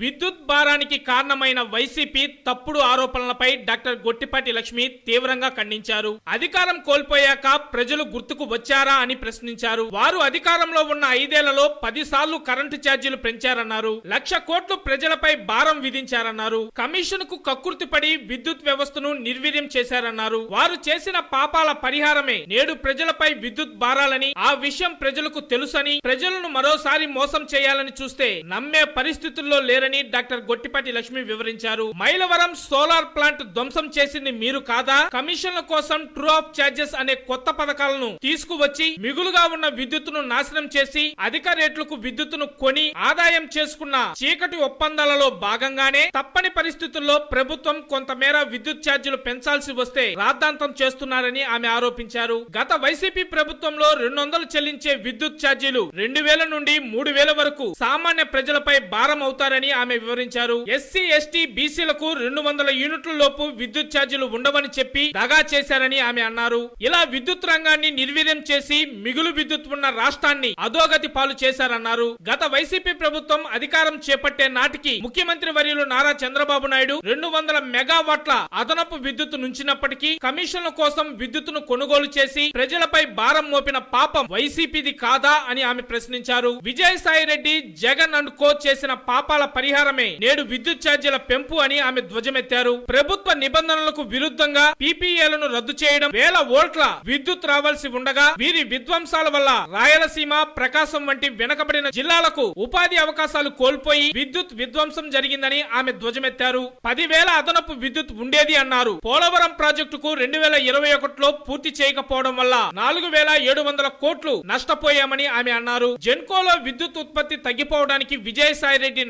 విద్యుత్ భారానికి కారణమైన వైసీపీ తప్పుడు ఆరోపణలపై డాక్టర్ గొట్టిపాటి లక్ష్మి తీవ్రంగా ఖండించారు. అధికారం కోల్పోయాక ప్రజలు గుర్తుకు వచ్చారా అని ప్రశ్నించారు. వారు అధికారంలో ఉన్న ఐదేళ్ళలో పది సార్లు కరెంటు ఛార్జీలు పెంచారన్నారు. లక్ష కోట్లు ప్రజలపై భారం విధించారన్నారు. కమిషన్కు కక్కుర్తిపడి విద్యుత్ వ్యవస్థను నిర్వీర్యం చేశారన్నారు. వారు చేసిన పాపాల పరిహారమే నేడు ప్రజలపై విద్యుత్ భారాలని ఆ విషయం ప్రజలకు తెలుసని ప్రజలను మరోసారి మోసం చేయాలని చూస్తే నమ్మే పరిస్థితుల్లో లేరు లేరని డాక్టర్ గొట్టిపాటి లక్ష్మి వివరించారు. మైలవరం సోలార్ ప్లాంట్ ధ్వంసం చేసింది మీరు కాదా? కమిషన్ల కోసం ట్రూ ఆఫ్ చార్జెస్ అనే కొత్త పథకాలను తీసుకువచ్చి మిగులుగా ఉన్న విద్యుత్తును నాశనం చేసి అధిక రేట్లకు విద్యుత్తును కొని ఆదాయం చేసుకున్న చీకటి ఒప్పందాలలో భాగంగానే తప్పని పరిస్థితుల్లో ప్రభుత్వం కొంతమేర విద్యుత్ ఛార్జీలు పెంచాల్సి వస్తే రాద్ధాంతం చేస్తున్నారని ఆమె ఆరోపించారు. గత వైసీపీ ప్రభుత్వంలో రెండు వందలు చెల్లించే విద్యుత్ ఛార్జీలు రెండు వేల నుండి మూడు వేల వరకు సామాన్య ప్రజలపై భారం అవుతారని ఆమె వివరించారు. ఎస్సీ ఎస్టీ బీసీలకు రెండు వందల యూనిట్ల లోపు విద్యుత్ ఛార్జీలు ఉండవని చెప్పి దగా చేశారని ఆమె అన్నారు. ఇలా విద్యుత్ రంగాన్ని నిర్వీర్యం చేసి మిగులు విద్యుత్ ఉన్న రాష్ట్రాన్ని అధోగతి పాలు చేశారన్నారు. గత వైసీపీ ప్రభుత్వం అధికారం చేపట్టే నాటికి ముఖ్యమంత్రి వర్యులు నారా చంద్రబాబు నాయుడు రెండు వందల మెగావాట్ల అదనపు విద్యుత్ నుంచినప్పటికీ కమిషన్ల కోసం విద్యుత్తును కొనుగోలు చేసి ప్రజలపై భారం మోపిన పాపం వైసీపీది కాదా అని ఆమె ప్రశ్నించారు. విజయసాయి రెడ్డి జగన్ అండ్ కో చేసిన పాపాల పరిహారమే. నేడు విద్యుత్ ఛార్జీల పెంపు అని ఆమె ధ్వజమెత్తారు. ప్రభుత్వ నిబంధనలకు విరుద్ధంగా పీపీఏలను రద్దు చేయడం వేల ఓట్ల విద్యుత్ రావాల్సి ఉండగా వీరి విధ్వంసాల వల్ల రాయలసీమ ప్రకాశం వంటి వెనకబడిన జిల్లాలకు ఉపాధి అవకాశాలు కోల్పోయి విద్యుత్ విధ్వంసం జరిగిందని ఆమె ధ్వజమెత్తారు. పదివేల అదనపు విద్యుత్ ఉండేది అన్నారు. పోలవరం ప్రాజెక్టుకు రెండు వేల ఇరవై ఒకటిలో పూర్తి చేయకపోవడం వల్ల నాలుగు వేల ఏడు వందల కోట్లు నష్టపోయామని ఆమె అన్నారు. జెన్కోలో విద్యుత్ ఉత్పత్తి తగ్గిపోవడానికి విజయసాయిరెడ్డి రెడ్డి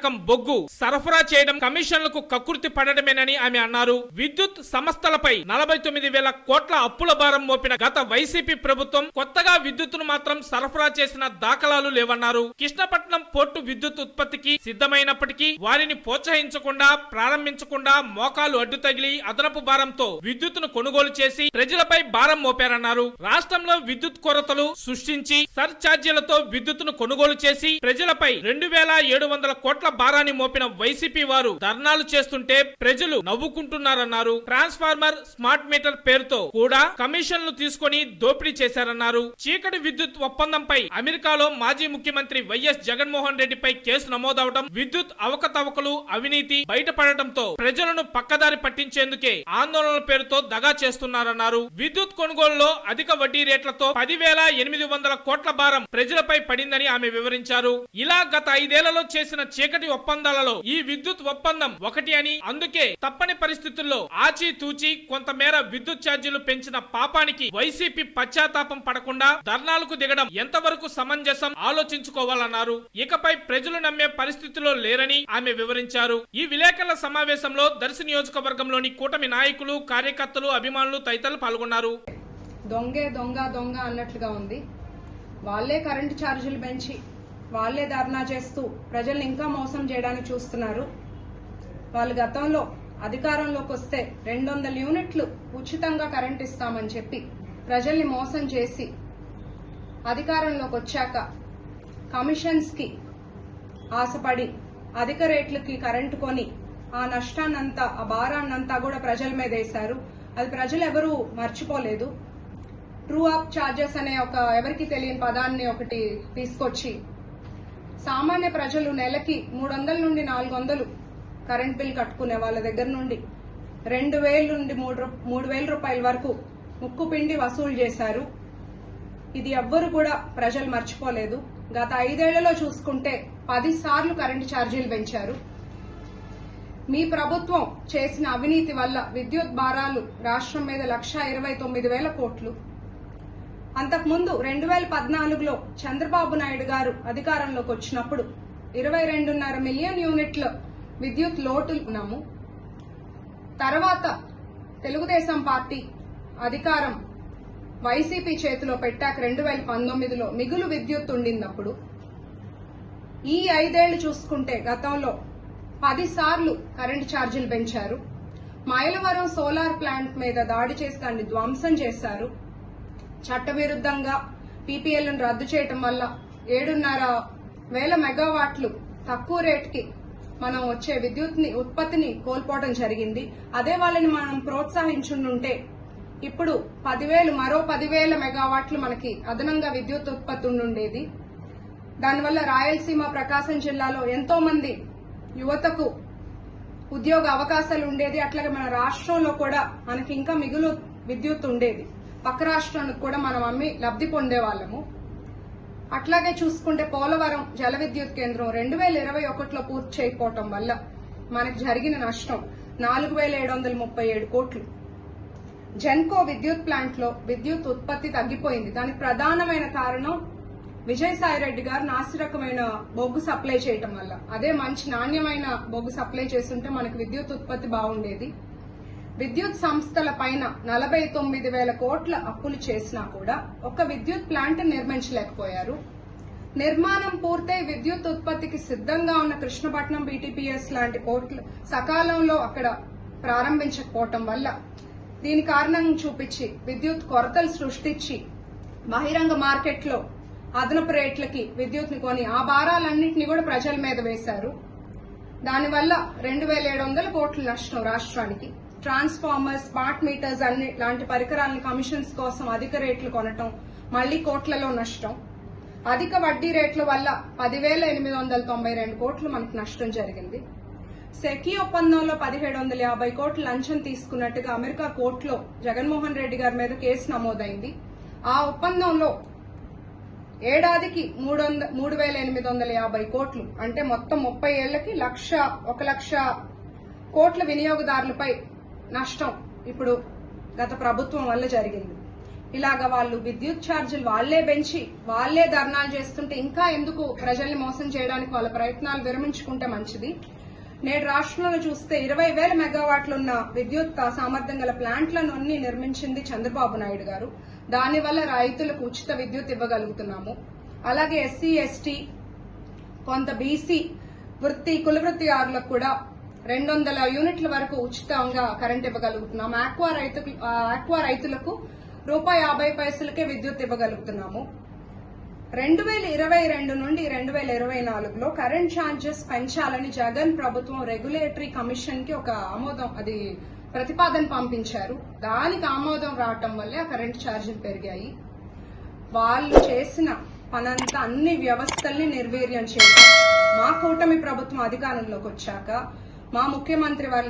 నాసిరకం బొగ్గు సరఫరా చేయడం కమిషన్లకు కకృతి పడడమేనని ఆమె అన్నారు. విద్యుత్ సంస్థలపై నలభై తొమ్మిది వేల కోట్ల అప్పుల భారం మోపిన గత వైసీపీ ప్రభుత్వం కొత్తగా విద్యుత్తును మాత్రం సరఫరా చేసిన దాఖలాలు లేవన్నారు. కృష్ణపట్నం పోర్టు విద్యుత్ ఉత్పత్తికి సిద్ధమైనప్పటికీ వారిని ప్రోత్సహించకుండా ప్రారంభించకుండా మోకాలు అడ్డు తగిలి అదనపు భారంతో విద్యుత్తును కొనుగోలు చేసి ప్రజలపై భారం మోపారన్నారు. రాష్ట్రంలో విద్యుత్ కొరతలు సృష్టించి సర్ ఛార్జీలతో విద్యుత్తును కొనుగోలు చేసి ప్రజలపై రెండు వేల ఏడు వందల కోట్ల భారాన్ని మోపిన వైసీపీ వారు ధర్నాలు చేస్తుంటే ప్రజలు నవ్వుకుంటున్నారన్నారు. ట్రాన్స్ఫార్మర్ స్మార్ట్ మీటర్ పేరుతో కూడా కమిషన్లు తీసుకొని దోపిడీ చేశారన్నారు. చీకటి విద్యుత్ ఒప్పందంపై అమెరికాలో మాజీ ముఖ్యమంత్రి వైఎస్ జగన్మోహన్ రెడ్డిపై కేసు నమోదవడం విద్యుత్ అవకతవకలు అవినీతి బయటపడటంతో ప్రజలను పక్కదారి పట్టించేందుకే ఆందోళనల పేరుతో దగా చేస్తున్నారన్నారు. విద్యుత్ కొనుగోలులో అధిక వడ్డీ రేట్లతో పదివేల ఎనిమిది వందల కోట్ల భారం ప్రజలపై పడిందని ఆమె వివరించారు. ఇలా గత ఐదేళ్ళలో చేసిన చీకటి ఒప్పందాలలో ఈ విద్యుత్ ఒప్పందం ఒకటి అని. అందుకే తప్పని పరిస్థితుల్లో ఆచితూచి కొంతమేర విద్యుత్ ఛార్జీలు పెంచిన పాపానికి వైసీపీ పశ్చాత్తాపం పడకుండా ధర్నాలకు దిగడం ఎంతవరకు సమంజసం ఆలోచించుకోవాలన్నారు. ఇకపై ప్రజలు నమ్మే పరిస్థితిలో లేరని ఆమె వివరించారు. ఈ విలేకరుల సమావేశంలో దర్శి నియోజకవర్గంలోని కూటమి నాయకులు కార్యకర్తలు అభిమానులు తదితరులు పాల్గొన్నారు. దొంగే దొంగ దొంగ అన్నట్లుగా ఉంది. వాళ్ళే కరెంటు ఛార్జీలు పెంచి వాళ్ళే ధర్నా చేస్తూ ప్రజల్ని ఇంకా మోసం చేయడానికి చూస్తున్నారు. వాళ్ళు గతంలో అధికారంలోకి వస్తే రెండు వందల యూనిట్లు ఉచితంగా కరెంట్ ఇస్తామని చెప్పి ప్రజల్ని మోసం చేసి అధికారంలోకి వచ్చాక కమిషన్స్కి ఆశపడి అధిక రేట్లకి కరెంటు కొని ఆ నష్టాన్నంతా ఆ భారాన్నంతా కూడా ప్రజల మీద వేశారు. అది ప్రజలు ఎవరూ మర్చిపోలేదు. ట్రూ అప్ ఛార్జెస్ అనే ఒక ఎవరికి తెలియని పదాన్ని ఒకటి తీసుకొచ్చి సామాన్య ప్రజలు నెలకి మూడు వందల నుండి నాలుగు వందలు కరెంట్ బిల్ కట్టుకునే వాళ్ళ దగ్గర నుండి రెండు వేల నుండి మూడు మూడు వేల రూపాయల వరకు ముక్కు పిండి వసూలు చేశారు. ఇది ఎవ్వరు కూడా ప్రజలు మర్చిపోలేదు. గత ఐదేళ్ళలో చూసుకుంటే పది సార్లు కరెంటు ఛార్జీలు పెంచారు. మీ ప్రభుత్వం చేసిన అవినీతి వల్ల విద్యుత్ భారాలు రాష్ట్రం మీద లక్ష ఇరవై తొమ్మిది వేల కోట్లు. అంతకుముందు రెండు వేల పద్నాలుగులో చంద్రబాబు నాయుడు గారు అధికారంలోకి వచ్చినప్పుడు ఇరవై రెండున్నర మిలియన్ యూనిట్ల విద్యుత్ లోటు ఉన్నాము. తర్వాత తెలుగుదేశం పార్టీ అధికారం వైసీపీ చేతిలో పెట్టాక రెండు వేల పంతొమ్మిదిలో మిగులు విద్యుత్ ఉండినప్పుడు ఈ ఐదేళ్ళు చూసుకుంటే గతంలో పదిసార్లు కరెంటు ఛార్జీలు పెంచారు. మైలవరం సోలార్ ప్లాంట్ మీద దాడి చేసి దాన్ని ధ్వంసం చేశారు. చట్టవిరుద్ధంగా పీపీఎల్ను రద్దు చేయటం వల్ల ఏడున్నర వేల మెగావాట్లు తక్కువ రేట్కి మనం వచ్చే విద్యుత్ని ఉత్పత్తిని కోల్పోవడం జరిగింది. అదే వాళ్ళని మనం ప్రోత్సహించుంటే ఇప్పుడు పదివేలు మరో పదివేల మెగావాట్లు మనకి అదనంగా విద్యుత్ ఉత్పత్తి ఉండేది దానివల్ల రాయలసీమ ప్రకాశం జిల్లాలో ఎంతో మంది యువతకు ఉద్యోగ అవకాశాలు ఉండేది అట్లాగే మన రాష్ట్రంలో కూడా మనకి ఇంకా మిగులు విద్యుత్ ఉండేది పక్క రాష్ట్రానికి కూడా మనం అమ్మి లబ్ధి పొందే వాళ్ళము అట్లాగే చూసుకుంటే పోలవరం జల విద్యుత్ కేంద్రం రెండు వేల ఇరవై ఒకటిలో పూర్తి చేయకపోవటం వల్ల మనకు జరిగిన నష్టం నాలుగు వేల ఏడు వందల ముప్పై ఏడు కోట్లు. జెన్కో విద్యుత్ ప్లాంట్లో విద్యుత్ ఉత్పత్తి తగ్గిపోయింది. దానికి ప్రధానమైన కారణం విజయసాయిరెడ్డి గారు నాసిరకమైన బొగ్గు సప్లై చేయటం వల్ల. అదే మంచి నాణ్యమైన బొగ్గు సప్లై చేస్తుంటే మనకు విద్యుత్ ఉత్పత్తి బాగుండేది. విద్యుత్ సంస్థల పైన నలభై తొమ్మిది వేల కోట్ల అప్పులు చేసినా కూడా ఒక విద్యుత్ ప్లాంట్ నిర్మించలేకపోయారు. నిర్మాణం పూర్తయి విద్యుత్ ఉత్పత్తికి సిద్ధంగా ఉన్న కృష్ణపట్నం బీటీపీఎస్ లాంటి పోర్టులు సకాలంలో అక్కడ ప్రారంభించకపోవటం వల్ల దీని కారణం చూపించి విద్యుత్ కొరతలు సృష్టించి బహిరంగ మార్కెట్లో అదనపు రేట్లకి విద్యుత్ని కొని ఆ భారాలన్నింటినీ కూడా ప్రజల మీద వేశారు. దానివల్ల రెండు వేల ఏడు వందల కోట్ల నష్టం రాష్ట్రానికి. ట్రాన్స్ఫార్మర్స్ స్మార్ట్ మీటర్స్ అన్ని లాంటి పరికరాలను కమిషన్స్ కోసం అధిక రేట్లు కొనటం మళ్ళీ కోట్లలో నష్టం. అధిక వడ్డీ రేట్ల వల్ల పదివేల ఎనిమిది వందల తొంభై రెండు కోట్లు మనకు నష్టం జరిగింది. సెకీ ఒప్పందంలో పదిహేడు వందల యాభై కోట్లు లంచం తీసుకున్నట్టుగా అమెరికా కోర్టులో జగన్మోహన్ రెడ్డి గారి మీద కేసు నమోదైంది. ఆ ఒప్పందంలో ఏడాదికి మూడు వంద మూడు వేల ఎనిమిది వందల యాభై కోట్లు అంటే మొత్తం ముప్పై ఏళ్ళకి లక్ష ఒక లక్ష కోట్ల వినియోగదారులపై నష్టం ఇప్పుడు గత ప్రభుత్వం వల్ల జరిగింది. ఇలాగ వాళ్ళు విద్యుత్ ఛార్జీలు వాళ్ళే పెంచి వాళ్ళే ధర్నాలు చేస్తుంటే ఇంకా ఎందుకు ప్రజల్ని మోసం చేయడానికి వాళ్ళ ప్రయత్నాలు విరమించుకుంటే మంచిది? నేడు రాష్ట్రంలో చూస్తే ఇరవై వేల మెగావాట్లున్న విద్యుత్ సామర్థ్యం గల ప్లాంట్లను అన్ని నిర్మించింది చంద్రబాబు నాయుడు గారు. దానివల్ల రైతులకు ఉచిత విద్యుత్ ఇవ్వగలుగుతున్నాము. అలాగే ఎస్సీ ఎస్టీ కొంత బీసీ వృత్తి కుల వృత్తిదారులకు కూడా రెండు వందల యూనిట్ల వరకు ఉచితంగా కరెంట్ ఇవ్వగలుగుతున్నాము. ఆక్వా రైతు ఆక్వా రైతులకు రూపాయి యాభై పైసలకే విద్యుత్ ఇవ్వగలుగుతున్నాము. రెండు వేల ఇరవై రెండు నుండి రెండు వేల ఇరవై నాలుగులో కరెంట్ ఛార్జెస్ పెంచాలని జగన్ ప్రభుత్వం రెగ్యులేటరీ కమిషన్కి ఒక ఆమోదం అది ప్రతిపాదన పంపించారు. దానికి ఆమోదం రావటం వల్లే ఆ కరెంట్ ఛార్జీలు పెరిగాయి. వాళ్ళు చేసిన పనంతా అన్ని వ్యవస్థల్ని నిర్వీర్యం చేయడం మా కూటమి ప్రభుత్వం అధికారంలోకి వచ్చాక మా ముఖ్యమంత్రి వారు